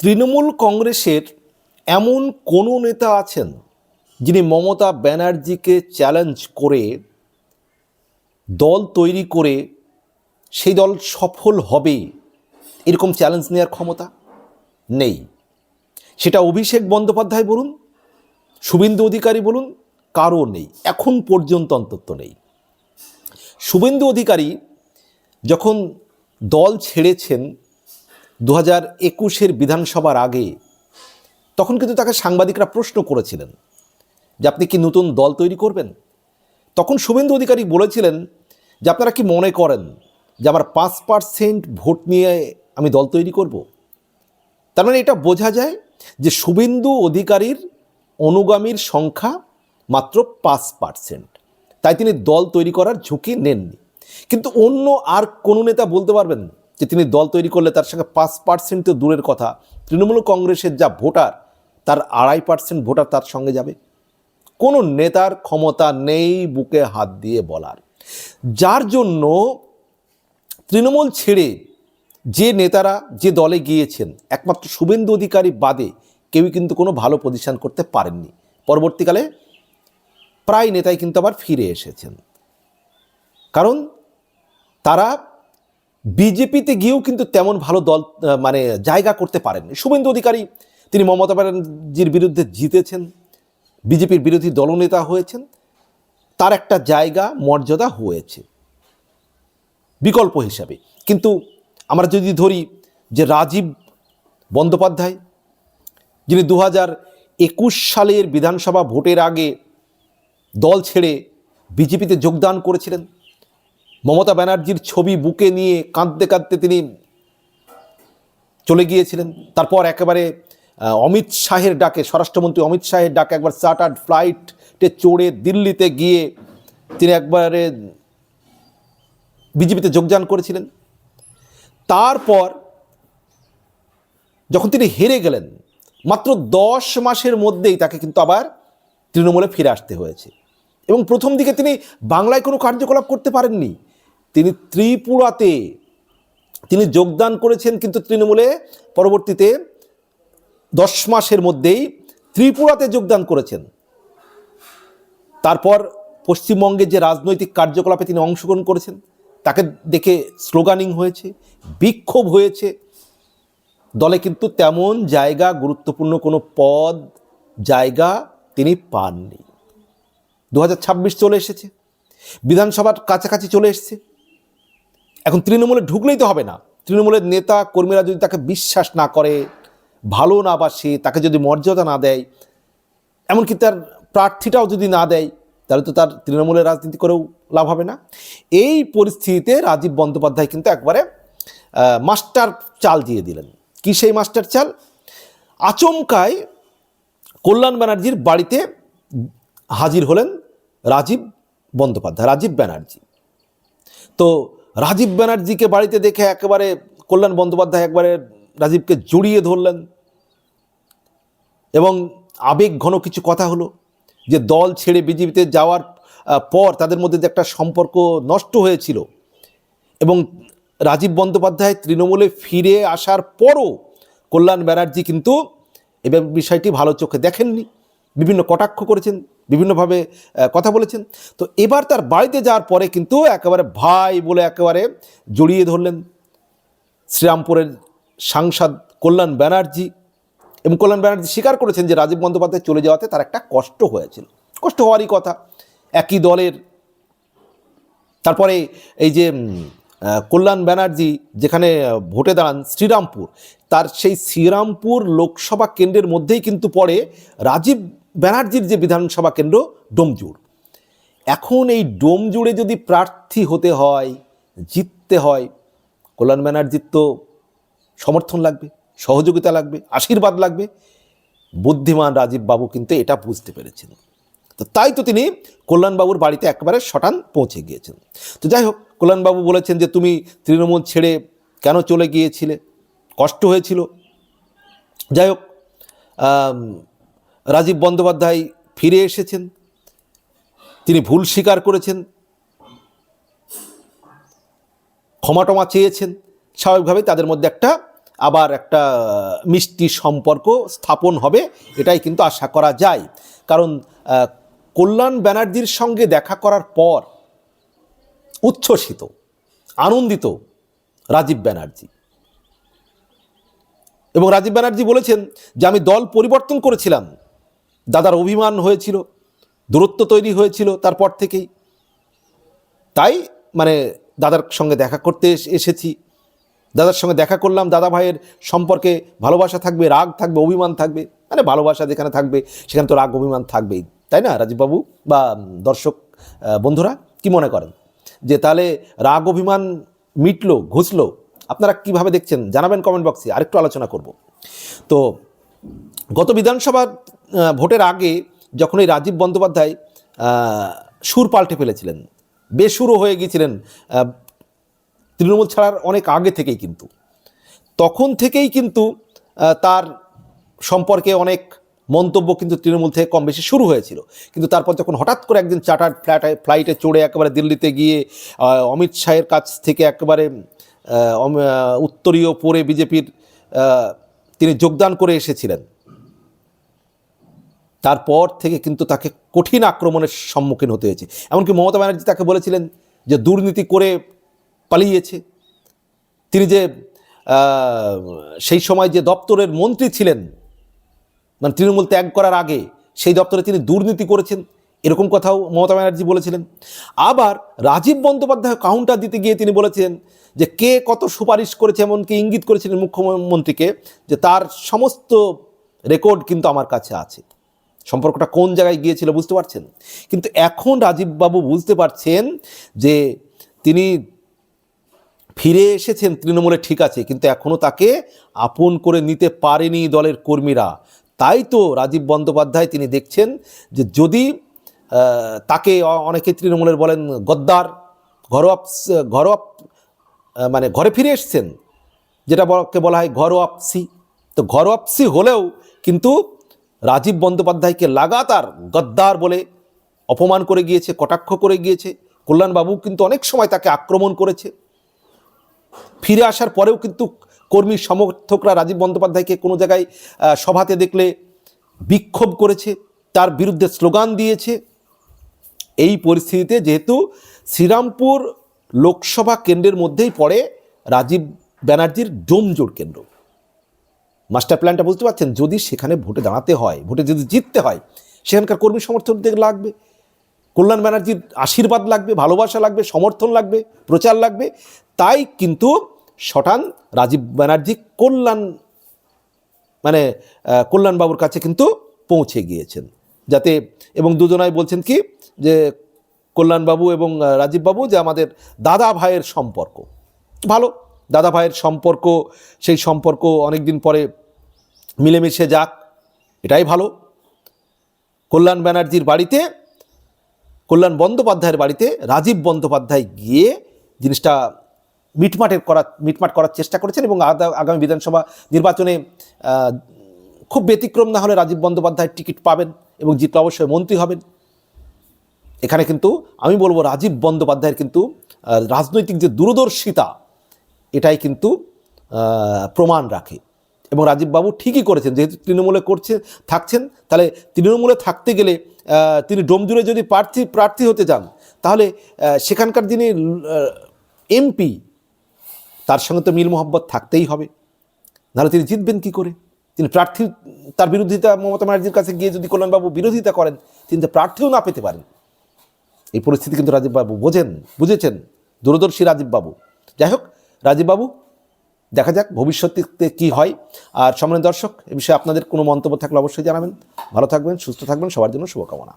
তৃণমূল কংগ্রেসের এমন কোনো নেতা আছেন যিনি মমতা ব্যানার্জিকে চ্যালেঞ্জ করে, দল তৈরি করে সেই দল সফল হবে এরকম চ্যালেঞ্জ নেওয়ার ক্ষমতা নেই। সেটা অভিষেক বন্দ্যোপাধ্যায় বলুন, শুভেন্দু অধিকারী বলুন, কারও নেই। এখন পর্যন্ত অন্তত নেই। শুভেন্দু অধিকারী যখন দল ছেড়েছেন দু হাজার একুশের বিধানসভার আগে তখন কিন্তু তাকে সাংবাদিকরা প্রশ্ন করেছিলেন যে আপনি কি নতুন দল তৈরি করবেন? তখন শুভেন্দু অধিকারী বলেছিলেন যে আপনারা কি মনে করেন যে আমার পাঁচ পার্সেন্ট ভোট নিয়ে আমি দল তৈরি করব? তার মানে এটা বোঝা যায় যে শুভেন্দু অধিকারীর অনুগামীর সংখ্যা মাত্র পাঁচ পার্সেন্ট। তাই তিনি দল তৈরি করার ঝুঁকি নেননি। কিন্তু অন্য আর কোনো নেতা বলতে পারবেন যে তিনি দল তৈরি করলে তার সঙ্গে পাঁচ পার্সেন্ট তো দূরের কথা। তৃণমূল কংগ্রেসের যা ভোটার, তার আড়াই পার্সেন্ট ভোটার তার সঙ্গে যাবে। কোনো নেতার ক্ষমতা নেই বুকে হাত দিয়ে বলার। যার জন্য তৃণমূল ছেড়ে যে নেতারা যে দলে গিয়েছেন, একমাত্র শুভেন্দু অধিকারী বাদে কেউই কিন্তু কোনো ভালো পজিশন করতে পারেননি। পরবর্তীকালে প্রায় নেতাই কিন্তু আবার ফিরে এসেছেন। কারণ তারা বিজেপিতে গিয়েও কিন্তু তেমন ভালো দল মানে জায়গা করতে পারেননি। শুভেন্দু অধিকারী, তিনি মমতা ব্যানার্জির বিরুদ্ধে জিতেছেন, বিজেপির বিরোধী দলনেতা হয়েছেন, তার একটা জায়গা, মর্যাদা হয়েছে, বিকল্প হিসাবে। কিন্তু আমরা যদি ধরি যে রাজীব বন্দ্যোপাধ্যায়, যিনি দু একুশ সালের বিধানসভা ভোটের আগে দল ছেড়ে বিজেপিতে যোগদান করেছিলেন মমতা ব্যানার্জির ছবি বুকে নিয়ে কাঁদতে কাঁদতে তিনি চলে গিয়েছিলেন। তারপর একেবারে অমিত শাহের ডাকে, স্বরাষ্ট্রমন্ত্রী অমিত শাহের ডাকে একবার চার্টার্ড ফ্লাইটে চড়ে দিল্লিতে গিয়ে তিনি একবারে বিজেপিতে যোগদান করেছিলেন। তারপর যখন তিনি হেরে গেলেন, মাত্র দশ মাসের মধ্যেই তাকে কিন্তু আবার তৃণমূলে ফিরে আসতে হয়েছে। এবং প্রথম দিকে তিনি বাংলায় কোনো কার্যকলাপ করতে পারেননি। তিনি ত্রিপুরাতে, তিনি যোগদান করেছেন কিন্তু তৃণমূলে, পরবর্তীতে দশ মাসের মধ্যেই ত্রিপুরাতে যোগদান করেছেন। তারপর পশ্চিমবঙ্গে যে রাজনৈতিক কার্যকলাপে তিনি অংশগ্রহণ করেছেন, তাকে দেখে স্লোগানিং হয়েছে, বিক্ষোভ হয়েছে। দলে কিন্তু তেমন জায়গা, গুরুত্বপূর্ণ কোনো পদ, জায়গা তিনি পাননি। দু হাজার ছাব্বিশ চলে এসেছে, বিধানসভার কাছাকাছি চলে এসেছে। এখন তৃণমূলে ঢুকলেই তো হবে না। তৃণমূলের নেতা, কর্মীরা যদি তাকে বিশ্বাস না করে, ভালো না বাসে, তাকে যদি মর্যাদা না দেয়, এমনকি তার প্রার্থীটাও যদি না দেয়, তাহলে তো তার তৃণমূলের রাজনীতি করেও লাভ হবে না। এই পরিস্থিতিতে রাজীব বন্দ্যোপাধ্যায় কিন্তু একবারে মাস্টার চাল দিয়ে দিলেন। কি সেই মাস্টার চাল? আচমকায় কল্যাণ ব্যানার্জির বাড়িতে হাজির হলেন রাজীব বন্দ্যোপাধ্যায়, রাজীব ব্যানার্জি। তো রাজীব ব্যানার্জিকে বাড়িতে দেখে একেবারে কল্যাণ বন্দ্যোপাধ্যায় একবারে রাজীবকে জড়িয়ে ধরলেন। এবং আবেগ ঘন কিছু কথা হলো যে দল ছেড়ে বিজেপিতে যাওয়ার পর তাদের মধ্যে যে একটা সম্পর্ক নষ্ট হয়েছিল এবং রাজীব বন্দ্যোপাধ্যায় তৃণমূলে ফিরে আসার পরও কল্যাণ ব্যানার্জি কিন্তু এবার বিষয়টি ভালো চোখে দেখেননি। বিভিন্ন কটাক্ষ করেছেন, বিভিন্নভাবে কথা বলেছেন। তো এবার তার বাড়িতে যাওয়ার পরে কিন্তু একেবারে ভাই বলে একেবারে জড়িয়ে ধরলেন শ্রীরামপুরের সাংসদ কল্যাণ ব্যানার্জি এবং কল্যাণ ব্যানার্জি স্বীকার করেছেন যে রাজীব বন্দ্যোপাধ্যায় চলে যাওয়াতে তার একটা কষ্ট হয়েছিল। কষ্ট হওয়ারই কথা, একই দলের। তারপরে এই যে কল্যাণ ব্যানার্জি যেখানে ভোটে দাঁড়ান শ্রীরামপুর, তার সেই শ্রীরামপুর লোকসভা কেন্দ্রের মধ্যেই কিন্তু পড়ে রাজীব ব্যানার্জির যে বিধানসভা কেন্দ্র, ডোমজুড়। এখন এই ডোমজুড়ে যদি প্রার্থী হতে হয়, জিততে হয়, কল্যাণ ব্যানার্জির তো সমর্থন লাগবে, সহযোগিতা লাগবে, আশীর্বাদ লাগবে, বুদ্ধিমান রাজীব বাবু কিন্তু এটা বুঝতে পেরেছেন। তো তাই তো তিনি কল্যাণবাবুর বাড়িতে একেবারে শটান পৌঁছে গিয়েছেন। তো যাই হোক কল্যাণবাবু বলেছেন যে, তুমি তৃণমূল ছেড়ে কেন চলে গিয়েছিলে? কষ্ট হয়েছিল? যাই হোক রাজীব বন্দ্যোপাধ্যায় ফিরে এসেছেন। তিনি ভুল স্বীকার করেছেন। ক্ষমা টমা চেয়েছেন। স্বাভাবিকভাবেই তাদের মধ্যে একটা আবার একটা মিষ্টি সম্পর্ক স্থাপন হবে, এটাই কিন্তু আশা করা যায়। কারণ কল্যাণ ব্যানার্জির সঙ্গে দেখা করার পর উচ্ছ্বসিত, আনন্দিত রাজীব ব্যানার্জি। এবং রাজীব ব্যানার্জি বলেছেন যে, আমি দল পরিবর্তন করেছিলাম। দাদার অভিমান হয়েছিল দূরত্ব তৈরি হয়েছিল তারপর থেকেই। তাই মানে দাদার সঙ্গে দেখা করতে এস- এসেছি। দাদার সঙ্গে দেখা করলাম দাদা ভাইয়ের সম্পর্কে ভালোবাসা থাকবে রাগ থাকবে অভিমান থাকবে মানে ভালোবাসা যেখানে থাকবে সেখানে তো রাগ অভিমান থাকবেই তাই না রাজীববাবু? বা দর্শক বন্ধুরা কি মনে করেন? যে তাহলে রাগ অভিমান মিটলো ঘুষলো আপনারা কীভাবে দেখছেন? জানাবেন কমেন্ট বক্সে আরেকটু আলোচনা করব। তো গত বিধানসভা আহ, ভোটের আগে যখন এই রাজীব বন্দ্যোপাধ্যায় সুর পাল্টে ফেলেছিলেন, বেসুরও হয়ে গিয়েছিলেন তৃণমূল ছাড়ার অনেক আগে থেকেই কিন্তু। তখন থেকেই কিন্তু তার সম্পর্কে অনেক মন্তব্য কিন্তু তৃণমূল থেকে কম বেশি শুরু হয়েছিল। কিন্তু তারপর যখন হঠাৎ করে একদিন চার্টার্ড ফ্ল্যাটে ফ্লাইটে চড়ে একেবারে দিল্লিতে গিয়ে অমিত শাহের কাছ থেকে একেবারে উত্তরীয় পরে বিজেপির তিনি যোগদান করে এসেছিলেন। তারপর থেকে কিন্তু তাকে কঠিন আক্রমণের সম্মুখীন হতে হয়েছে। এমনকি মমতা ব্যানার্জি তাকে বলেছিলেন যে দুর্নীতি করে পালিয়েছে। তিনি যে সেই সময় যে দপ্তরের মন্ত্রী ছিলেন মানে তৃণমূল ত্যাগ করার আগে, সেই দপ্তরে তিনি দুর্নীতি করেছেন, এরকম কথাও মমতা ব্যানার্জি বলেছিলেন। আবার রাজীব বন্দ্যোপাধ্যায় কাউন্টার দিতে গিয়ে তিনি বলেছেন যে কে কত সুপারিশ করেছে, এমনকি ইঙ্গিত করেছিলেন মুখ্যমন্ত্রীকে, যে তার সমস্ত রেকর্ড কিন্তু আমার কাছে আছে। সম্পর্কটা কোন জায়গায় গিয়েছিল বুঝতে পারছেন? কিন্তু এখন রাজীববাবু বুঝতে পারছেন যে তিনি ফিরে এসেছেন তৃণমূলে ঠিক আছে, কিন্তু এখনও তাকে আপন করে নিতে পারেনি দলের কর্মীরা। তাই তো রাজীব বন্দ্যোপাধ্যায় তিনি দেখছেন যে যদি তাকে অনেকে তৃণমূলের বলেন গদ্দার, ঘরোয়া ঘরোয়া মানে ঘরে ফিরে এসছেন, যেটা বলা হয় ঘরোয়াপসি তো ঘরোয়াপসি হলেও কিন্তু রাজীব বন্দ্যোপাধ্যায়কে লাগাতার গদ্দার বলে অপমান করে গিয়েছে, কটাক্ষ করে গিয়েছে। কল্যাণবাবু কিন্তু অনেক সময় তাকে আক্রমণ করেছে। ফিরে আসার পরেও কিন্তু কর্মী সমর্থকরা রাজীব বন্দ্যোপাধ্যায়কে কোনো জায়গায় সভাতে দেখলে বিক্ষোভ করেছে, তার বিরুদ্ধে স্লোগান দিয়েছে। এই পরিস্থিতিতে যেহেতু শ্রীরামপুর লোকসভা কেন্দ্রের মধ্যেই পড়ে রাজীব ব্যানার্জির ডোমজোড় কেন্দ্র। মাস্টার প্ল্যানটা বুঝতে পারছেন? যদি সেখানে ভোটে দাঁড়াতে হয়, ভোটে যদি জিততে হয়, সেখানকার কর্মী সমর্থকদের লাগবে। কল্যাণ ব্যানার্জির আশীর্বাদ লাগবে, ভালোবাসা লাগবে, সমর্থন লাগবে, প্রচার লাগবে। তাই কিন্তু শটান রাজীব ব্যানার্জি কল্যাণ মানে কল্যাণবাবুর কাছে কিন্তু পৌঁছে গিয়েছেন। যাতে, এবং দুজনাই বলছেন কি, যে কল্যাণবাবু এবং রাজীববাবু যে আমাদের দাদা ভাইয়ের সম্পর্ক। ভালো। দাদা ভাইয়ের সম্পর্ক, সেই সম্পর্ক অনেক দিন পরে মিলেমিশে যাক, এটাই ভালো। কল্যাণ ব্যানার্জির বাড়িতে, কল্যাণ বন্দ্যোপাধ্যায়ের বাড়িতে রাজীব বন্দ্যোপাধ্যায় গিয়ে জিনিসটা মিটমাটের করা মিটমাট করার চেষ্টা করেছেন এবং আগামী বিধানসভা নির্বাচনে খুব ব্যতিক্রম না হলে রাজীব বন্দ্যোপাধ্যায় টিকিট পাবেন এবং জিতলে অবশ্যই মন্ত্রী হবেন। এখানে কিন্তু আমি বলব রাজীব বন্দ্যোপাধ্যায়ের কিন্তু রাজনৈতিক যে দূরদর্শিতা এটাই কিন্তু প্রমাণ রাখে। এবং রাজীববাবু ঠিকই করেছেন, যেহেতু তৃণমূলে করছে, থাকছেন, তাহলে তৃণমূলে থাকতে গেলে তিনি ডোমজুড়ে যদি প্রার্থী প্রার্থী হতে চান, তাহলে সেখানকার যিনি এমপি, তার সঙ্গে তো মিল মোহব্বত থাকতেই হবে। নাহলে তিনি জিতবেন কি করে? তিনি প্রার্থী, তার বিরোধিতা, মমতা ব্যানার্জির কাছে গিয়ে যদি কল্যাণবাবু বিরোধিতা করেন, তিনি তো প্রার্থীও না পেতে পারেন। এই পরিস্থিতি কিন্তু রাজীববাবু বোঝেন, বুঝেছেন, দূরদর্শী রাজীববাবু। যাই হোক রাজীববাবু, দেখা যাক ভবিষ্যতে কি হয়। আর সম্মানিত দর্শক, এ বিষয়ে আপনাদের কোনো মন্তব্য থাকলে অবশ্যই জানাবেন। ভালো থাকবেন, সুস্থ থাকবেন, সবার জন্য শুভকামনা।